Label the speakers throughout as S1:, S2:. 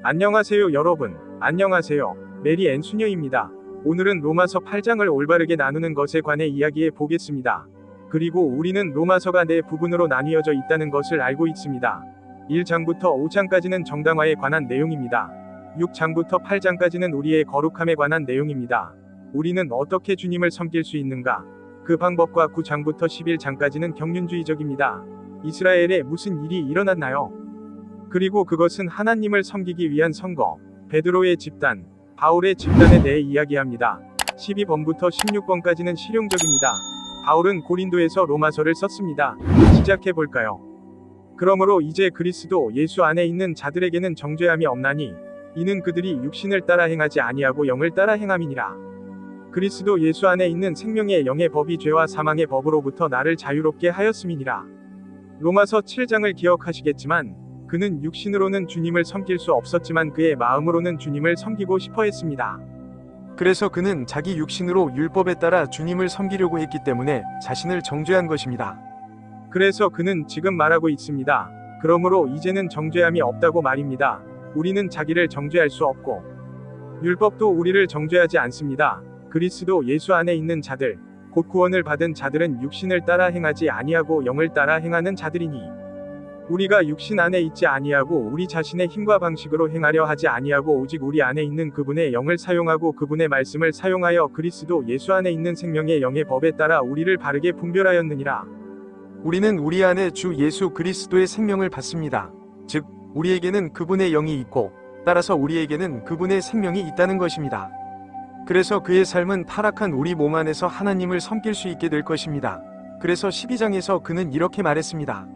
S1: 안녕하세요 여러분. 안녕하세요. 메리 앤 수녀입니다. 오늘은 로마서 8장을 올바르게 나누는 것에 관해 이야기해 보겠습니다. 그리고 우리는 로마서가 네 부분으로 나뉘어져 있다는 것을 알고 있습니다. 1장부터 5장까지는 정당화에 관한 내용입니다. 6장부터 8장까지는 우리의 거룩함에 관한 내용입니다. 우리는 어떻게 주님을 섬길 수 있는가? 그 방법과 9장부터 11장까지는 경륜주의적입니다. 이스라엘에 무슨 일이 일어났나요? 그리고 그것은 하나님을 섬기기 위한 선거, 베드로의 집단, 바울의 집단에 대해 이야기합니다. 12번부터 16번까지는 실용적입니다. 바울은 고린도에서 로마서를 썼습니다. 시작해 볼까요? 그러므로 이제 그리스도 예수 안에 있는 자들에게는 정죄함이 없나니 이는 그들이 육신을 따라 행하지 아니하고 영을 따라 행함이니라. 그리스도 예수 안에 있는 생명의 영의 법이 죄와 사망의 법으로부터 나를 자유롭게 하였음이니라. 로마서 7장을 기억하시겠지만 그는 육신으로는 주님을 섬길 수 없었지만 그의 마음으로는 주님을 섬기고 싶어 했습니다.
S2: 그래서 그는 자기 육신으로 율법에 따라 주님을 섬기려고 했기 때문에 자신을 정죄한 것입니다.
S1: 그래서 그는 지금 말하고 있습니다. 그러므로 이제는 정죄함이 없다고 말입니다. 우리는 자기를 정죄할 수 없고 율법도 우리를 정죄하지 않습니다. 그리스도 예수 안에 있는 자들, 곧 구원을 받은 자들은 육신을 따라 행하지 아니하고 영을 따라 행하는 자들이니 우리가 육신 안에 있지 아니하고 우리 자신의 힘과 방식으로 행하려 하지 아니하고 오직 우리 안에 있는 그분의 영을 사용하고 그분의 말씀을 사용하여 그리스도 예수 안에 있는 생명의 영의 법에 따라 우리를 바르게 분별하였느니라.
S2: 우리는 우리 안에 주 예수 그리스도의 생명을 받습니다. 즉, 우리에게는 그분의 영이 있고, 따라서 우리에게는 그분의 생명이 있다는 것입니다. 그래서 그의 삶은 타락한 우리 몸 안에서 하나님을 섬길 수 있게 될 것입니다. 그래서 12장에서 그는 이렇게 말했습니다.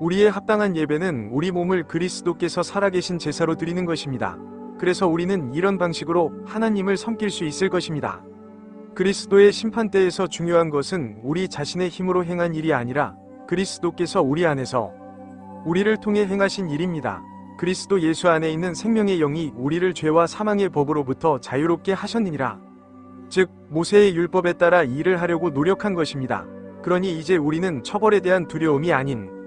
S2: 우리의 합당한 예배는 우리 몸을 그리스도께서 살아계신 제사로 드리는 것입니다. 그래서 우리는 이런 방식으로 하나님을 섬길 수 있을 것입니다. 그리스도의 심판대에서 중요한 것은 우리 자신의 힘으로 행한 일이 아니라 그리스도께서 우리 안에서 우리를 통해 행하신 일입니다. 그리스도 예수 안에 있는 생명의 영이 우리를 죄와 사망의 법으로부터 자유롭게 하셨느니라. 즉, 모세의 율법에 따라 일을 하려고 노력한 것입니다. 그러니 이제 우리는 처벌에 대한 두려움이 아닌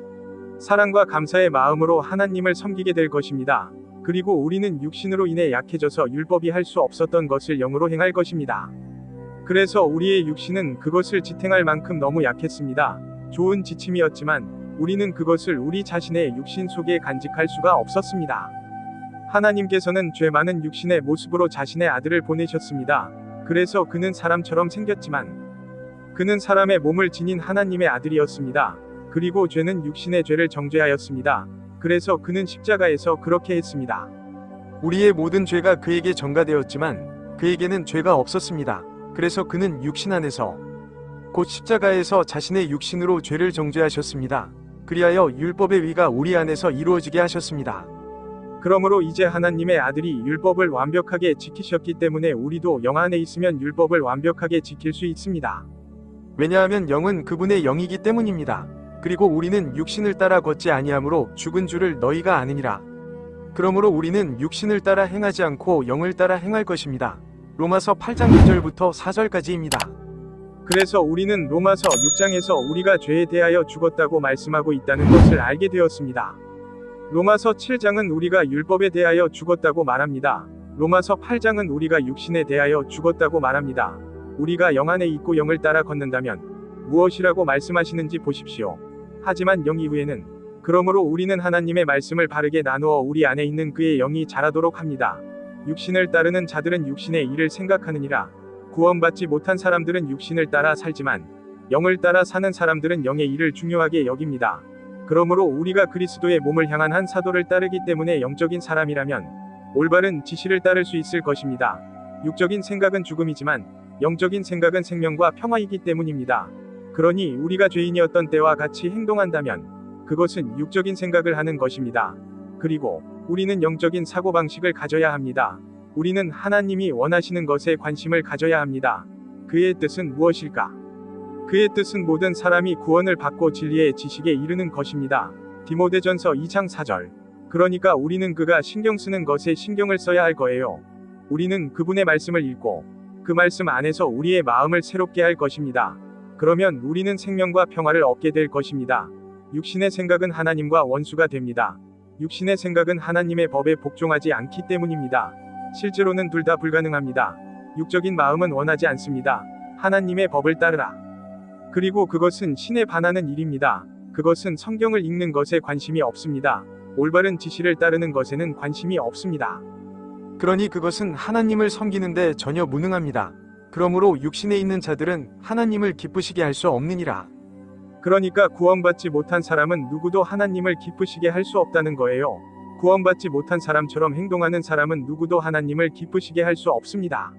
S1: 사랑과 감사의 마음으로 하나님을 섬기게 될 것입니다. 그리고 우리는 육신으로 인해 약해져서 율법이 할 수 없었던 것을 영으로 행할 것입니다. 그래서 우리의 육신은 그것을 지탱할 만큼 너무 약했습니다. 좋은 지침이었지만 우리는 그것을 우리 자신의 육신 속에 간직할 수가 없었습니다. 하나님께서는 죄 많은 육신의 모습으로 자신의 아들을 보내셨습니다. 그래서 그는 사람처럼 생겼지만 그는 사람의 몸을 지닌 하나님의 아들이었습니다. 그리고 죄는 육신의 죄를 정죄하였습니다. 그래서 그는 십자가에서 그렇게 했습니다.
S2: 우리의 모든 죄가 그에게 전가되었지만 그에게는 죄가 없었습니다. 그래서 그는 육신 안에서 곧 십자가에서 자신의 육신으로 죄를 정죄하셨습니다. 그리하여 율법의 위가 우리 안에서 이루어지게 하셨습니다.
S1: 그러므로 이제 하나님의 아들이 율법을 완벽하게 지키셨기 때문에 우리도 영 안에 있으면 율법을 완벽하게 지킬 수 있습니다.
S2: 왜냐하면 영은 그분의 영이기 때문입니다. 그리고 우리는 육신을 따라 걷지 아니하므로 죽은 줄을 너희가 아느니라. 그러므로 우리는 육신을 따라 행하지 않고 영을 따라 행할 것입니다. 로마서 8장 2절부터 4절까지입니다.
S1: 그래서 우리는 로마서 6장에서 우리가 죄에 대하여 죽었다고 말씀하고 있다는 것을 알게 되었습니다. 로마서 7장은 우리가 율법에 대하여 죽었다고 말합니다. 로마서 8장은 우리가 육신에 대하여 죽었다고 말합니다. 우리가 영 안에 있고 영을 따라 걷는다면 무엇이라고 말씀하시는지 보십시오. 하지만 영 이후에는 그러므로 우리는 하나님의 말씀을 바르게 나누어 우리 안에 있는 그의 영이 자라도록 합니다. 육신을 따르는 자들은 육신의 일을 생각하느니라. 구원받지 못한 사람들은 육신을 따라 살지만 영을 따라 사는 사람들은 영의 일을 중요하게 여깁니다. 그러므로 우리가 그리스도의 몸을 향한 한 사도를 따르기 때문에 영적인 사람이라면 올바른 지시를 따를 수 있을 것입니다. 육적인 생각은 죽음이지만 영적인 생각은 생명과 평화이기 때문입니다. 그러니 우리가 죄인이었던 때와 같이 행동한다면 그것은 육적인 생각을 하는 것입니다. 그리고 우리는 영적인 사고방식을 가져야 합니다. 우리는 하나님이 원하시는 것에 관심을 가져야 합니다. 그의 뜻은 무엇일까? 그의 뜻은 모든 사람이 구원을 받고 진리의 지식에 이르는 것입니다. 디모데전서 2장 4절. 그러니까 우리는 그가 신경 쓰는 것에 신경을 써야 할 거예요. 우리는 그분의 말씀을 읽고 그 말씀 안에서 우리의 마음을 새롭게 할 것입니다. 그러면 우리는 생명과 평화를 얻게 될 것입니다. 육신의 생각은 하나님과 원수가 됩니다. 육신의 생각은 하나님의 법에 복종하지 않기 때문입니다. 실제로는 둘 다 불가능합니다. 육적인 마음은 원하지 않습니다. 하나님의 법을 따르라. 그리고 그것은 신에 반하는 일입니다. 그것은 성경을 읽는 것에 관심이 없습니다. 올바른 지시를 따르는 것에는 관심이 없습니다.
S2: 그러니 그것은 하나님을 섬기는데 전혀 무능합니다. 그러므로 육신에 있는 자들은 하나님을 기쁘시게 할 수 없느니라.
S1: 그러니까 구원받지 못한 사람은 누구도 하나님을 기쁘시게 할 수 없다는 거예요. 구원받지 못한 사람처럼 행동하는 사람은 누구도 하나님을 기쁘시게 할 수 없습니다.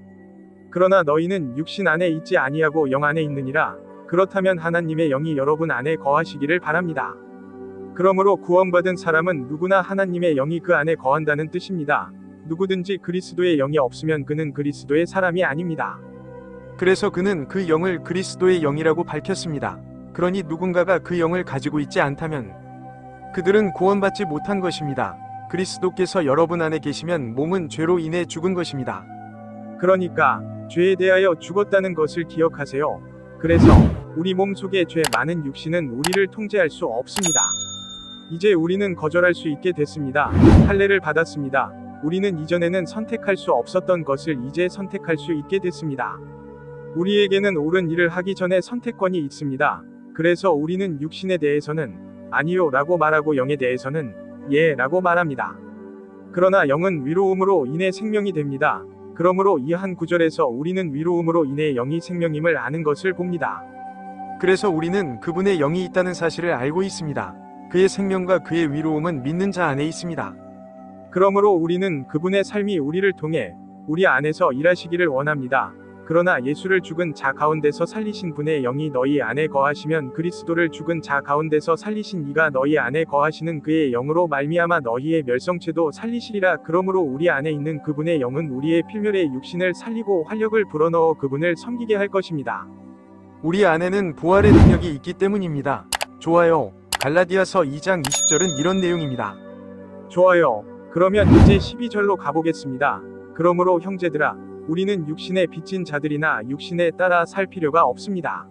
S1: 그러나 너희는 육신 안에 있지 아니하고 영 안에 있느니라. 그렇다면 하나님의 영이 여러분 안에 거하시기를 바랍니다. 그러므로 구원받은 사람은 누구나 하나님의 영이 그 안에 거한다는 뜻입니다. 누구든지 그리스도의 영이 없으면 그는 그리스도의 사람이 아닙니다.
S2: 그래서 그는 그 영을 그리스도의 영이라고 밝혔습니다. 그러니 누군가가 그 영을 가지고 있지 않다면 그들은 구원받지 못한 것입니다. 그리스도께서 여러분 안에 계시면 몸은 죄로 인해 죽은 것입니다.
S1: 그러니까 죄에 대하여 죽었다는 것을 기억하세요. 그래서 우리 몸 속의 죄 많은 육신은 우리를 통제할 수 없습니다. 이제 우리는 거절할 수 있게 됐습니다. 할례를 받았습니다. 우리는 이전에는 선택할 수 없었던 것을 이제 선택할 수 있게 됐습니다. 우리에게는 옳은 일을 하기 전에 선택권이 있습니다. 그래서 우리는 육신에 대해서는 아니요 라고 말하고 영에 대해서는 예 라고 말합니다. 그러나 영은 위로움으로 인해 생명이 됩니다. 그러므로 이 한 구절에서 우리는 위로움으로 인해 영이 생명임을 아는 것을 봅니다.
S2: 그래서 우리는 그분의 영이 있다는 사실을 알고 있습니다. 그의 생명과 그의 위로움은 믿는 자 안에 있습니다.
S1: 그러므로 우리는 그분의 삶이 우리를 통해 우리 안에서 일하시기를 원합니다. 그러나 예수를 죽은 자 가운데서 살리신 분의 영이 너희 안에 거하시면 그리스도를 죽은 자 가운데서 살리신 이가 너희 안에 거하시는 그의 영으로 말미암아 너희의 멸성체도 살리시리라. 그러므로 우리 안에 있는 그분의 영은 우리의 필멸의 육신을 살리고 활력을 불어넣어 그분을 섬기게 할 것입니다.
S2: 우리 안에는 부활의 능력이 있기 때문입니다. 좋아요. 갈라디아서 2장 20절은 이런 내용입니다.
S1: 좋아요. 그러면 이제 12절로 가보겠습니다. 그러므로 형제들아, 우리는 육신에 빚진 자들이나 육신에 따라 살 필요가 없습니다.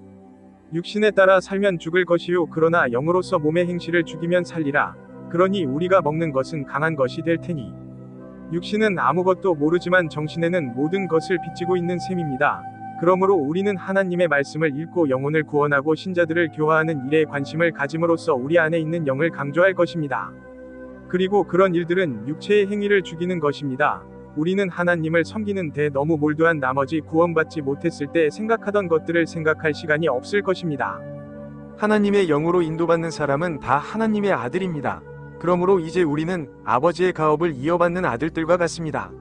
S1: 육신에 따라 살면 죽을 것이요 그러나 영으로서 몸의 행실을 죽이면 살리라. 그러니 우리가 먹는 것은 강한 것이 될 테니 육신은 아무것도 모르지만 정신에는 모든 것을 빚지고 있는 셈입니다. 그러므로 우리는 하나님의 말씀을 읽고 영혼을 구원하고 신자들을 교화하는 일에 관심을 가짐으로써 우리 안에 있는 영을 강조할 것입니다. 그리고 그런 일들은 육체의 행위를 죽이는 것입니다. 우리는 하나님을 섬기는 데 너무 몰두한 나머지 구원받지 못했을 때 생각하던 것들을 생각할 시간이 없을 것입니다.
S2: 하나님의 영으로 인도받는 사람은 다 하나님의 아들입니다. 그러므로 이제 우리는 아버지의 가업을 이어받는 아들들과 같습니다.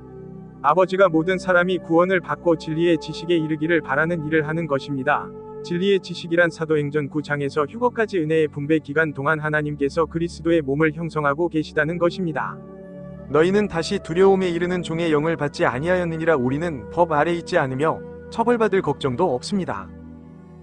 S1: 아버지가 모든 사람이 구원을 받고 진리의 지식에 이르기를 바라는 일을 하는 것입니다. 진리의 지식이란 사도행전 9장에서 휴거까지 은혜의 분배 기간 동안 하나님께서 그리스도의 몸을 형성하고 계시다는 것입니다.
S2: 너희는 다시 두려움에 이르는 종의 영을 받지 아니하였느니라 우리는 법 아래 있지 않으며 처벌받을 걱정도 없습니다.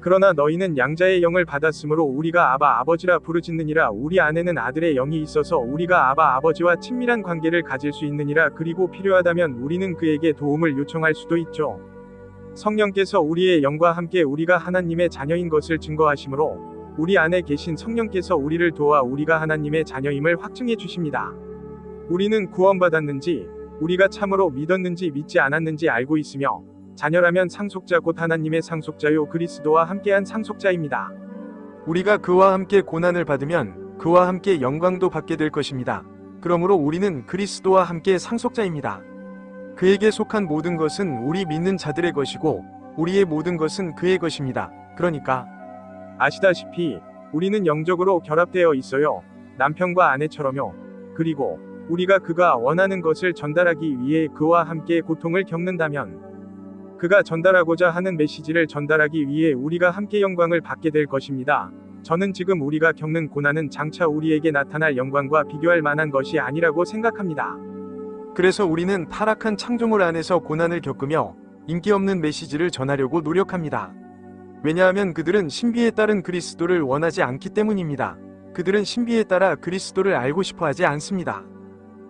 S1: 그러나 너희는 양자의 영을 받았으므로 우리가 아바 아버지라 부르짖느니라 우리 안에는 아들의 영이 있어서 우리가 아바 아버지와 친밀한 관계를 가질 수 있느니라 그리고 필요하다면 우리는 그에게 도움을 요청할 수도 있죠. 성령께서 우리의 영과 함께 우리가 하나님의 자녀인 것을 증거하시므로 우리 안에 계신 성령께서 우리를 도와 우리가 하나님의 자녀임을 확증해 주십니다. 우리는 구원받았는지 우리가 참으로 믿었는지 믿지 않았는지 알고 있으며 자녀라면 상속자 곧 하나님의 상속자요 그리스도와 함께한 상속자입니다.
S2: 우리가 그와 함께 고난을 받으면 그와 함께 영광도 받게 될 것입니다. 그러므로 우리는 그리스도와 함께 상속자입니다. 그에게 속한 모든 것은 우리 믿는 자들의 것이고 우리의 모든 것은 그의 것입니다. 그러니까
S1: 아시다시피 우리는 영적으로 결합되어 있어요. 남편과 아내처럼요. 그리고 우리가 그가 원하는 것을 전달하기 위해 그와 함께 고통을 겪는다면 그가 전달하고자 하는 메시지를 전달하기 위해 우리가 함께 영광을 받게 될 것입니다. 저는 지금 우리가 겪는 고난은 장차 우리에게 나타날 영광과 비교할 만한 것이 아니라고 생각합니다.
S2: 그래서 우리는 타락한 창조물 안에서 고난을 겪으며 인기 없는 메시지를 전하려고 노력합니다. 왜냐하면 그들은 신비에 따른 그리스도를 원하지 않기 때문입니다. 그들은 신비에 따라 그리스도를 알고 싶어 하지 않습니다.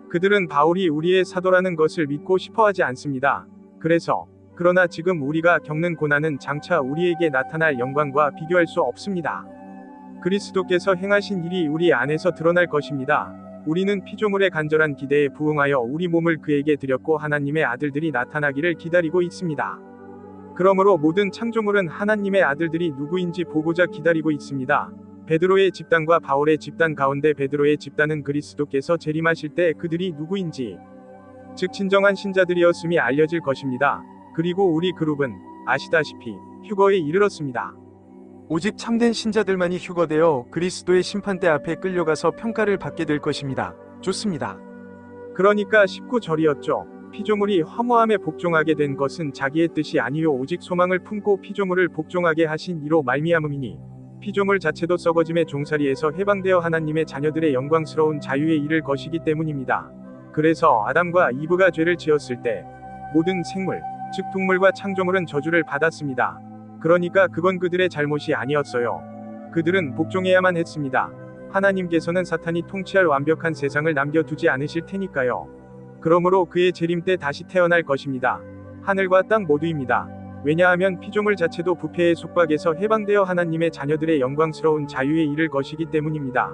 S1: 그들은 바울이 우리의 사도라는 것을 믿고 싶어 하지 않습니다. 그래서 그러나 지금 우리가 겪는 고난은 장차 우리에게 나타날 영광과 비교할 수 없습니다. 그리스도께서 행하신 일이 우리 안에서 드러날 것입니다. 우리는 피조물의 간절한 기대에 부응하여 우리 몸을 그에게 드렸고 하나님의 아들들이 나타나기를 기다리고 있습니다. 그러므로 모든 창조물은 하나님의 아들들이 누구인지 보고자 기다리고 있습니다. 베드로의 집단과 바울의 집단 가운데 베드로의 집단은 그리스도께서 재림하실 때 그들이 누구인지 즉 진정한 신자들이었음이 알려질 것입니다. 그리고 우리 그룹은 아시다시피 휴거에 이르렀습니다.
S2: 오직 참된 신자들만이 휴거되어 그리스도의 심판대 앞에 끌려가서 평가를 받게 될 것입니다. 좋습니다.
S1: 그러니까 19절이었죠. 피조물이 허무함에 복종하게 된 것은 자기의 뜻이 아니요 오직 소망을 품고 피조물을 복종하게 하신 이로 말미암음이니 피조물 자체도 썩어짐의 종살이에서 해방되어 하나님의 자녀들의 영광스러운 자유에 이를 것이기 때문입니다. 그래서 아담과 이브가 죄를 지었을 때 모든 생물, 즉 동물과 창조물은 저주를 받았습니다. 그러니까 그건 그들의 잘못이 아니었어요. 그들은 복종해야만 했습니다. 하나님께서는 사탄이 통치할 완벽한 세상을 남겨두지 않으실 테니까요. 그러므로 그의 재림 때 다시 태어날 것입니다. 하늘과 땅 모두입니다. 왜냐하면 피조물 자체도 부패의 속박에서 해방되어 하나님의 자녀들의 영광스러운 자유에 이를 것이기 때문입니다.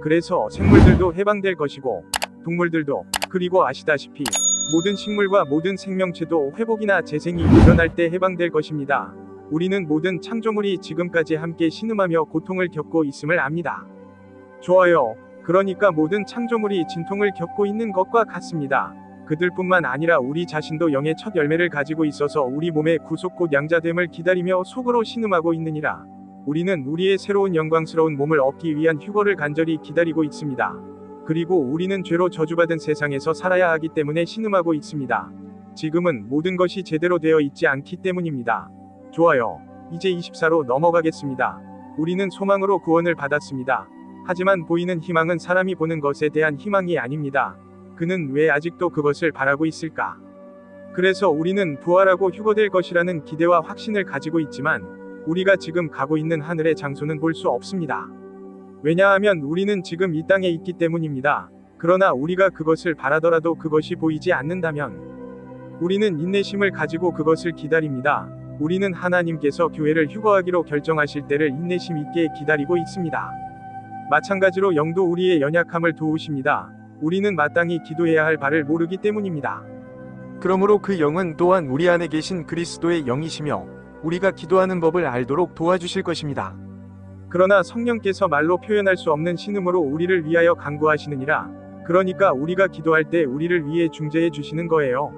S1: 그래서 생물들도 해방될 것이고 동물들도 그리고 아시다시피 모든 식물과 모든 생명체도 회복이나 재생이 일어날 때 해방될 것입니다. 우리는 모든 창조물이 지금까지 함께 신음하며 고통을 겪고 있음을 압니다. 좋아요. 그러니까 모든 창조물이 진통을 겪고 있는 것과 같습니다. 그들뿐만 아니라 우리 자신도 영의 첫 열매를 가지고 있어서 우리 몸의 구속 곧 양자됨을 기다리며 속으로 신음하고 있느니라. 우리는 우리의 새로운 영광스러운 몸을 얻기 위한 휴거를 간절히 기다리고 있습니다. 그리고 우리는 죄로 저주받은 세상에서 살아야 하기 때문에 신음하고 있습니다. 지금은 모든 것이 제대로 되어 있지 않기 때문입니다. 좋아요. 이제 24로 넘어가겠습니다. 우리는 소망으로 구원을 받았습니다. 하지만 보이는 희망은 사람이 보는 것에 대한 희망이 아닙니다. 그는 왜 아직도 그것을 바라고 있을까? 그래서 우리는 부활하고 휴거될 것이라는 기대와 확신을 가지고 있지만 우리가 지금 가고 있는 하늘의 장소는 볼 수 없습니다. 왜냐하면 우리는 지금 이 땅에 있기 때문입니다. 그러나 우리가 그것을 바라더라도 그것이 보이지 않는다면 우리는 인내심을 가지고 그것을 기다립니다. 우리는 하나님께서 교회를 휴거하기로 결정하실 때를 인내심 있게 기다리고 있습니다. 마찬가지로 영도 우리의 연약함을 도우십니다. 우리는 마땅히 기도해야 할 바를 모르기 때문입니다.
S2: 그러므로 그 영은 또한 우리 안에 계신 그리스도의 영이시며 우리가 기도하는 법을 알도록 도와주실 것입니다.
S1: 그러나 성령께서 말로 표현할 수 없는 신음으로 우리를 위하여 간구하시느니라. 그러니까 우리가 기도할 때 우리를 위해 중재해 주시는 거예요.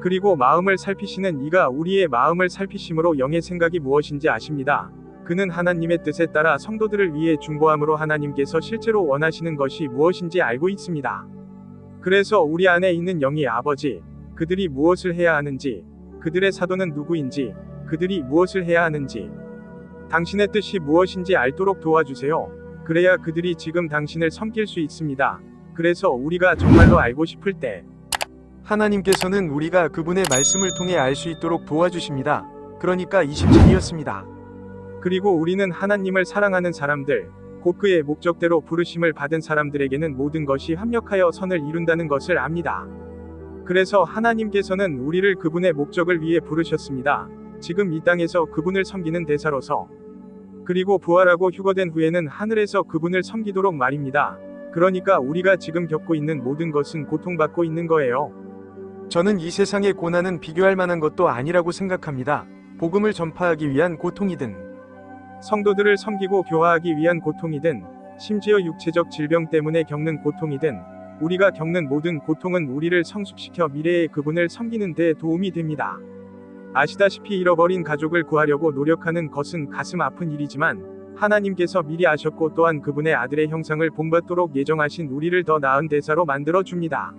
S1: 그리고 마음을 살피시는 이가 우리의 마음을 살피심으로 영의 생각이 무엇인지 아십니다. 그는 하나님의 뜻에 따라 성도들을 위해 중보함으로 하나님께서 실제로 원하시는 것이 무엇인지 알고 있습니다. 그래서 우리 안에 있는 영이 아버지, 그들이 무엇을 해야 하는지, 그들의 사도는 누구인지, 그들이 무엇을 해야 하는지, 당신의 뜻이 무엇인지 알도록 도와주세요. 그래야 그들이 지금 당신을 섬길 수 있습니다. 그래서 우리가 정말로 알고 싶을 때,
S2: 하나님께서는 우리가 그분의 말씀을 통해 알 수 있도록 도와주십니다. 그러니까 27이었습니다.
S1: 그리고 우리는 하나님을 사랑하는 사람들, 곧 그의 목적대로 부르심을 받은 사람들에게는 모든 것이 합력하여 선을 이룬다는 것을 압니다. 그래서 하나님께서는 우리를 그분의 목적을 위해 부르셨습니다. 지금 이 땅에서 그분을 섬기는 대사로서. 그리고 부활하고 휴거된 후에는 하늘에서 그분을 섬기도록 말입니다. 그러니까 우리가 지금 겪고 있는 모든 것은 고통받고 있는 거예요.
S2: 저는 이 세상의 고난은 비교할 만한 것도 아니라고 생각합니다. 복음을 전파하기 위한 고통이든
S1: 성도들을 섬기고 교화하기 위한 고통이든 심지어 육체적 질병 때문에 겪는 고통이든 우리가 겪는 모든 고통은 우리를 성숙시켜 미래의 그분을 섬기는 데 도움이 됩니다. 아시다시피 잃어버린 가족을 구하려고 노력하는 것은 가슴 아픈 일이지만 하나님께서 미리 아셨고 또한 그분의 아들의 형상을 본받도록 예정하신 우리를 더 나은 대사로 만들어 줍니다.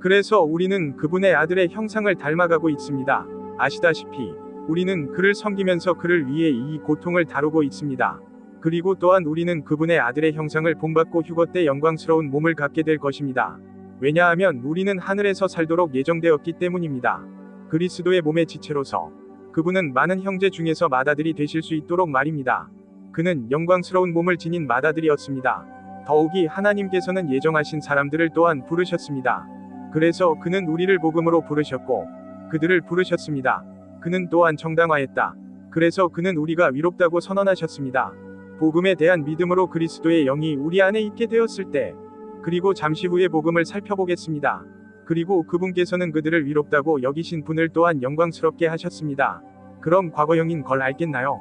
S1: 그래서 우리는 그분의 아들의 형상을 닮아가고 있습니다. 아시다시피 우리는 그를 섬기면서 그를 위해 이 고통을 다루고 있습니다. 그리고 또한 우리는 그분의 아들의 형상을 본받고 휴거 때 영광스러운 몸을 갖게 될 것입니다. 왜냐하면 우리는 하늘에서 살도록 예정되었기 때문입니다. 그리스도의 몸의 지체로서 그분은 많은 형제 중에서 마다들이 되실 수 있도록 말입니다. 그는 영광스러운 몸을 지닌 마다들이었습니다. 더욱이 하나님께서는 예정하신 사람들을 또한 부르셨습니다. 그래서 그는 우리를 복음으로 부르셨고 그들을 부르셨습니다. 그는 또한 정당화했다. 그래서 그는 우리가 위롭다고 선언하셨습니다. 복음에 대한 믿음으로 그리스도의 영이 우리 안에 있게 되었을 때 그리고 잠시 후에 복음을 살펴보겠습니다. 그리고 그분께서는 그들을 위롭다고 여기신 분을 또한 영광스럽게 하셨습니다. 그럼 과거형인 걸 알겠나요?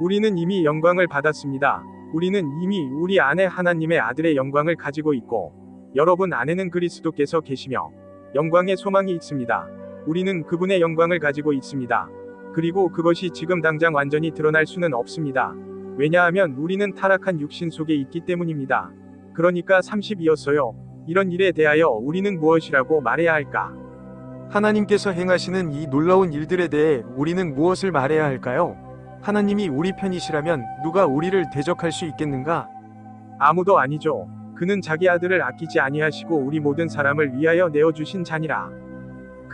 S1: 우리는 이미 영광을 받았습니다. 우리는 이미 우리 안에 하나님의 아들의 영광을 가지고 있고 여러분 안에는 그리스도께서 계시며 영광의 소망이 있습니다. 우리는 그분의 영광을 가지고 있습니다. 그리고 그것이 지금 당장 완전히 드러날 수는 없습니다. 왜냐하면 우리는 타락한 육신 속에 있기 때문입니다. 그러니까 30이었어요. 이런 일에 대하여 우리는 무엇이라고 말해야 할까?
S2: 하나님께서 행하시는 이 놀라운 일들에 대해 우리는 무엇을 말해야 할까요? 하나님이 우리 편이시라면 누가 우리를 대적할 수 있겠는가?
S1: 아무도 아니죠. 그는 자기 아들을 아끼지 아니하시고 우리 모든 사람을 위하여 내어 주신 자니라.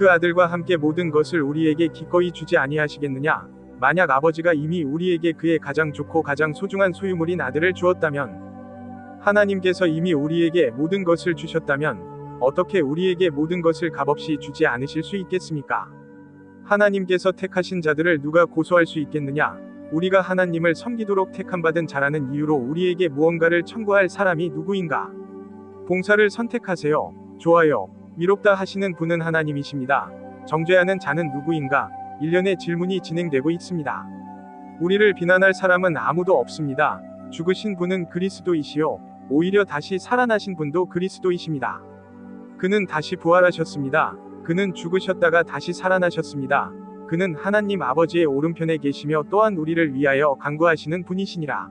S1: 그 아들과 함께 모든 것을 우리에게 기꺼이 주지 아니하시겠느냐? 만약 아버지가 이미 우리에게 그의 가장 좋고 가장 소중한 소유물인 아들을 주었다면 하나님께서 이미 우리에게 모든 것을 주셨다면 어떻게 우리에게 모든 것을 값없이 주지 않으실 수 있겠습니까? 하나님께서 택하신 자들을 누가 고소할 수 있겠느냐? 우리가 하나님을 섬기도록 택함받은 자라는 이유로 우리에게 무언가를 청구할 사람이 누구인가? 봉사를 선택하세요. 좋아요. 위롭다 하시는 분은 하나님이십니다. 정죄하는 자는 누구인가? 일련의 질문이 진행되고 있습니다. 우리를 비난할 사람은 아무도 없습니다. 죽으신 분은 그리스도이시요. 오히려 다시 살아나신 분도 그리스도이십니다. 그는 다시 부활하셨습니다. 그는 죽으셨다가 다시 살아나셨습니다. 그는 하나님 아버지의 오른편에 계시며 또한 우리를 위하여 간구하시는 분이시니라.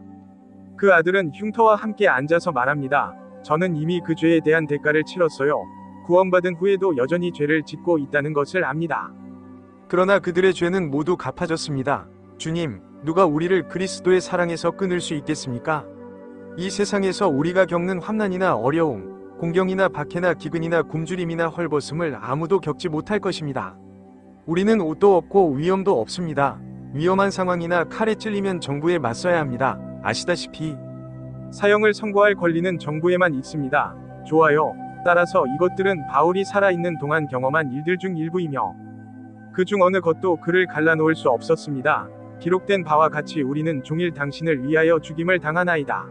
S1: 그 아들은 흉터와 함께 앉아서 말합니다. 저는 이미 그 죄에 대한 대가를 치렀어요. 구원받은 후에도 여전히 죄를 짓고 있다는 것을 압니다.
S2: 그러나 그들의 죄는 모두 갚아졌습니다. 주님, 누가 우리를 그리스도의 사랑에서 끊을 수 있겠습니까? 이 세상에서 우리가 겪는 환난이나 어려움, 공경이나 박해나 기근이나 굶주림이나 헐벗음을 아무도 겪지 못할 것입니다. 우리는 옷도 없고 위험도 없습니다. 위험한 상황이나 칼에 찔리면 정부에 맞서야 합니다. 아시다시피
S1: 사형을 선고할 권리는 정부에만 있습니다. 좋아요. 따라서 이것들은 바울이 살아있는 동안 경험한 일들 중 일부이며 그 중 어느 것도 그를 갈라놓을 수 없었습니다. 기록된 바와 같이 우리는 종일 당신을 위하여 죽임을 당하나이다.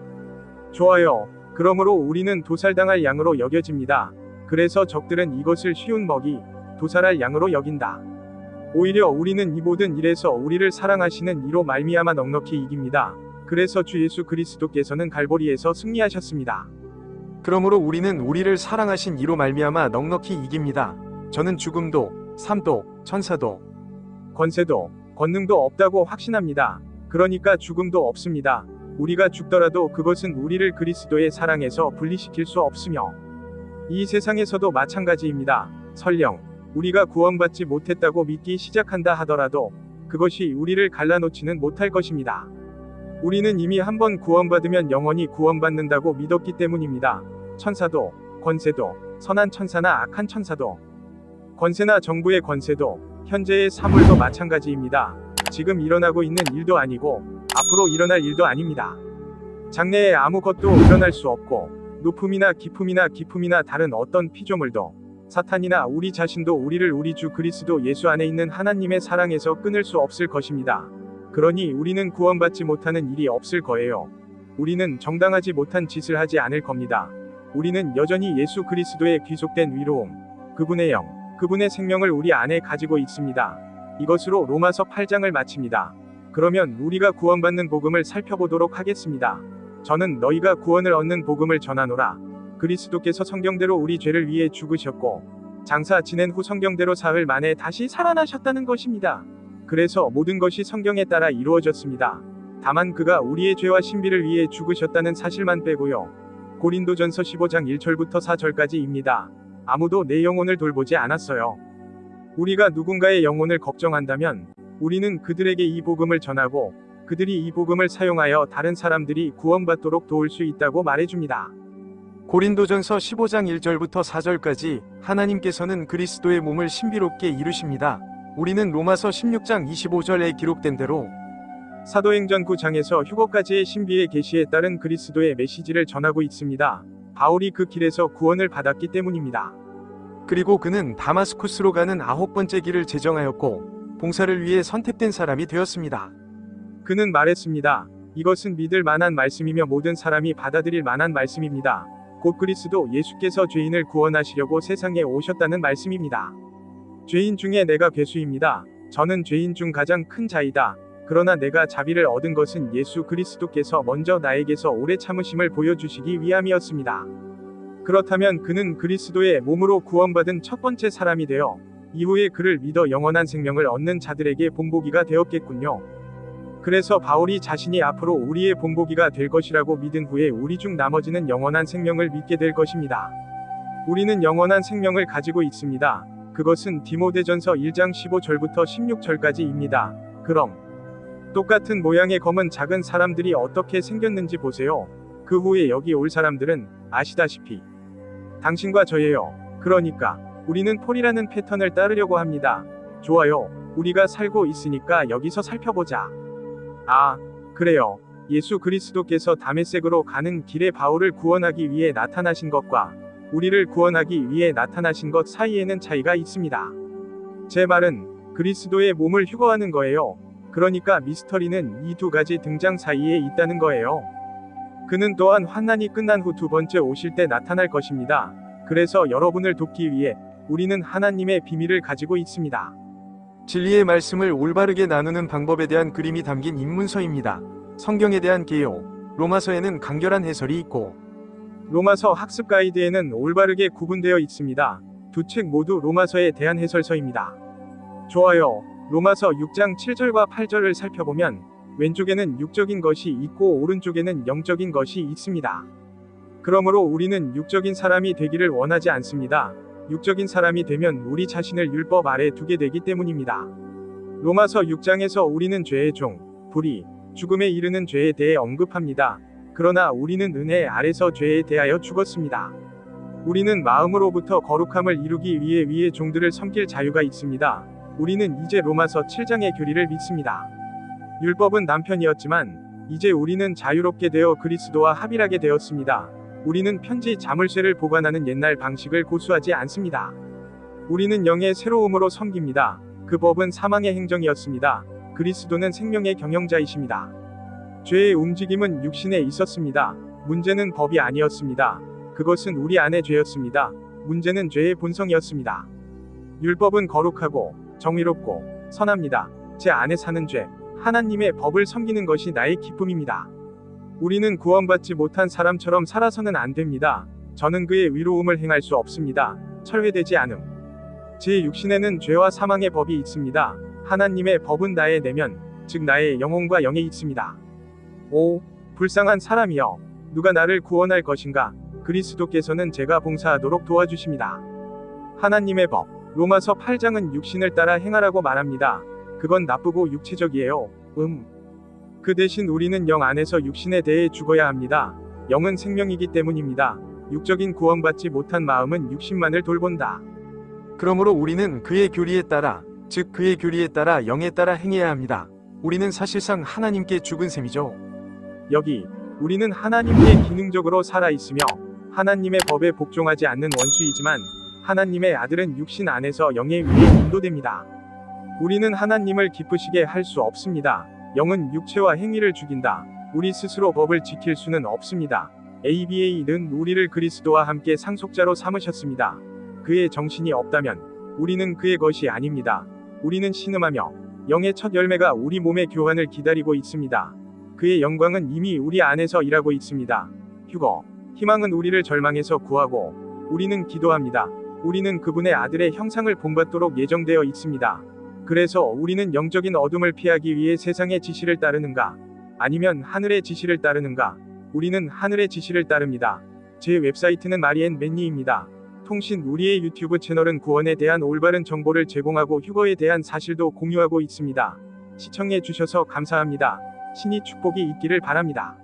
S1: 좋아요. 그러므로 우리는 도살당할 양으로 여겨집니다. 그래서 적들은 이것을 쉬운 먹이, 도살할 양으로 여긴다. 오히려 우리는 이 모든 일에서 우리를 사랑하시는 이로 말미암아 넉넉히 이깁니다. 그래서 주 예수 그리스도께서는 갈보리에서 승리하셨습니다.
S2: 그러므로 우리는 우리를 사랑하신 이로 말미암아 넉넉히 이깁니다. 저는 죽음도, 삶도, 천사도,
S1: 권세도, 권능도 없다고 확신합니다. 그러니까 죽음도 없습니다. 우리가 죽더라도 그것은 우리를 그리스도의 사랑에서 분리시킬 수 없으며 이 세상에서도 마찬가지입니다. 설령 우리가 구원받지 못했다고 믿기 시작한다 하더라도 그것이 우리를 갈라놓지는 못할 것입니다. 우리는 이미 한번 구원받으면 영원히 구원받는다고 믿었기 때문입니다. 천사도, 권세도, 선한 천사나 악한 천사도, 권세나 정부의 권세도, 현재의 사물도 마찬가지입니다. 지금 일어나고 있는 일도 아니고, 앞으로 일어날 일도 아닙니다. 장래에 아무것도 일어날 수 없고, 높음이나 깊음이나 기품이나 다른 어떤 피조물도, 사탄이나 우리 자신도 우리를 우리 주 그리스도 예수 안에 있는 하나님의 사랑에서 끊을 수 없을 것입니다. 그러니 우리는 구원받지 못하는 일이 없을 거예요. 우리는 정당하지 못한 짓을 하지 않을 겁니다. 우리는 여전히 예수 그리스도의 귀속된 위로움, 그분의 영, 그분의 생명을 우리 안에 가지고 있습니다. 이것으로 로마서 8장을 마칩니다. 그러면 우리가 구원받는 복음을 살펴보도록 하겠습니다. 저는 너희가 구원을 얻는 복음을 전하노라. 그리스도께서 성경대로 우리 죄를 위해 죽으셨고, 장사 지낸 후 성경대로 사흘 만에 다시 살아나셨다는 것입니다. 그래서 모든 것이 성경에 따라 이루어졌습니다. 다만 그가 우리의 죄와 신비를 위해 죽으셨다는 사실만 빼고요. 고린도전서 15장 1절부터 4절까지입니다. 아무도 내 영혼을 돌보지 않았어요. 우리가 누군가의 영혼을 걱정한다면 우리는 그들에게 이 복음을 전하고 그들이 이 복음을 사용하여 다른 사람들이 구원받도록 도울 수 있다고 말해줍니다.
S2: 고린도전서 15장 1절부터 4절까지 하나님께서는 그리스도의 몸을 신비롭게 이루십니다. 우리는 로마서 16장 25절에 기록된 대로
S1: 사도행전 9장에서 휴거까지의 신비의 계시에 따른 그리스도의 메시지를 전하고 있습니다. 바울이 그 길에서 구원을 받았기 때문입니다.
S2: 그리고 그는 다마스쿠스로 가는 아홉 번째 길을 제정하였고 봉사를 위해 선택된 사람이 되었습니다.
S1: 그는 말했습니다. 이것은 믿을 만한 말씀이며 모든 사람이 받아들일 만한 말씀입니다. 곧 그리스도 예수께서 죄인을 구원하시려고 세상에 오셨다는 말씀입니다. 죄인 중에 내가 괴수입니다. 저는 죄인 중 가장 큰 자이다. 그러나 내가 자비를 얻은 것은 예수 그리스도께서 먼저 나에게서 오래 참으심을 보여주시기 위함이었습니다. 그렇다면 그는 그리스도의 몸으로 구원받은 첫 번째 사람이 되어 이후에 그를 믿어 영원한 생명을 얻는 자들에게 본보기가 되었겠군요. 그래서 바울이 자신이 앞으로 우리의 본보기가 될 것이라고 믿은 후에 우리 중 나머지는 영원한 생명을 믿게 될 것입니다. 우리는 영원한 생명을 가지고 있습니다. 그것은 디모데전서 1장 15절부터 16절까지입니다. 그럼 똑같은 모양의 검은 작은 사람들이 어떻게 생겼는지 보세요. 그 후에 여기 올 사람들은 아시다시피 당신과 저예요. 그러니까 우리는 폴이라는 패턴을 따르려고 합니다. 좋아요. 우리가 살고 있으니까 여기서 살펴보자. 아, 그래요. 예수 그리스도께서 다메섹으로 가는 길에 바울을 구원하기 위해 나타나신 것과 우리를 구원하기 위해 나타나신 것 사이에는 차이가 있습니다. 제 말은 그리스도의 몸을 휴거하는 거예요. 그러니까 미스터리는 이 두 가지 등장 사이에 있다는 거예요. 그는 또한 환난이 끝난 후 두 번째 오실 때 나타날 것입니다. 그래서 여러분을 돕기 위해 우리는 하나님의 비밀을 가지고 있습니다.
S2: 진리의 말씀을 올바르게 나누는 방법에 대한 그림이 담긴 입문서입니다. 성경에 대한 개요. 로마서에는 간결한 해설이 있고
S1: 로마서 학습 가이드에는 올바르게 구분되어 있습니다. 두 책 모두 로마서에 대한 해설서입니다. 좋아요. 로마서 6장 7절과 8절을 살펴보면 왼쪽에는 육적인 것이 있고 오른쪽에는 영적인 것이 있습니다. 그러므로 우리는 육적인 사람이 되기를 원하지 않습니다. 육적인 사람이 되면 우리 자신을 율법 아래 두게 되기 때문입니다. 로마서 6장에서 우리는 죄의 종, 불의, 죽음에 이르는 죄에 대해 언급합니다. 그러나 우리는 은혜 아래서 죄에 대하여 죽었습니다. 우리는 마음으로부터 거룩함을 이루기 위해 위의 종들을 섬길 자유가 있습니다. 우리는 이제 로마서 7장의 교리를 믿습니다. 율법은 남편이었지만 이제 우리는 자유롭게 되어 그리스도와 합일하게 되었습니다. 우리는 편지 자물쇠를 보관하는 옛날 방식을 고수하지 않습니다. 우리는 영의 새로움으로 섬깁니다. 그 법은 사망의 행정이었습니다. 그리스도는 생명의 경영자이십니다. 죄의 움직임은 육신에 있었습니다. 문제는 법이 아니었습니다. 그것은 우리 안의 죄였습니다. 문제는 죄의 본성이었습니다. 율법은 거룩하고 정의롭고 선합니다. 제 안에 사는 죄, 하나님의 법을 섬기는 것이 나의 기쁨입니다. 우리는 구원받지 못한 사람처럼 살아서는 안 됩니다. 저는 그의 위로움을 행할 수 없습니다. 철회되지 않음. 제 육신에는 죄와 사망의 법이 있습니다. 하나님의 법은 나의 내면, 즉 나의 영혼과 영에 있습니다. 오, 불쌍한 사람이여. 누가 나를 구원할 것인가? 그리스도께서는 제가 봉사하도록 도와주십니다. 하나님의 법. 로마서 8장은 육신을 따라 행하라고 말합니다. 그건 나쁘고 육체적이에요. 음. 그 대신 우리는 영 안에서 육신에 대해 죽어야 합니다. 영은 생명이기 때문입니다. 육적인 구원받지 못한 마음은 육신만을 돌본다.
S2: 그러므로 우리는 그의 교리에 따라 즉 그의 교리에 따라 영에 따라 행해야 합니다. 우리는 사실상 하나님께 죽은 셈이죠.
S1: 여기 우리는 하나님께 기능적으로 살아 있으며 하나님의 법에 복종하지 않는 원수이지만 하나님의 아들은 육신 안에서 영에 위해 인도됩니다. 우리는 하나님을 기쁘시게 할 수 없습니다. 영은 육체와 행위를 죽인다. 우리 스스로 법을 지킬 수는 없습니다. ABA는 우리를 그리스도와 함께 상속자로 삼으셨습니다. 그의 정신이 없다면 우리는 그의 것이 아닙니다. 우리는 신음하며 영의 첫 열매가 우리 몸의 교환을 기다리고 있습니다. 그의 영광은 이미 우리 안에서 일하고 있습니다. 휴거, 희망은 우리를 절망에서 구하고 우리는 기도합니다. 우리는 그분의 아들의 형상을 본받도록 예정되어 있습니다. 그래서 우리는 영적인 어둠을 피하기 위해 세상의 지시를 따르는가? 아니면 하늘의 지시를 따르는가? 우리는 하늘의 지시를 따릅니다. 제 웹사이트는 마리엔 맨니입니다. 통신 우리의 유튜브 채널은 구원에 대한 올바른 정보를 제공하고 휴거에 대한 사실도 공유하고 있습니다. 시청해 주셔서 감사합니다. 신이 축복이 있기를 바랍니다.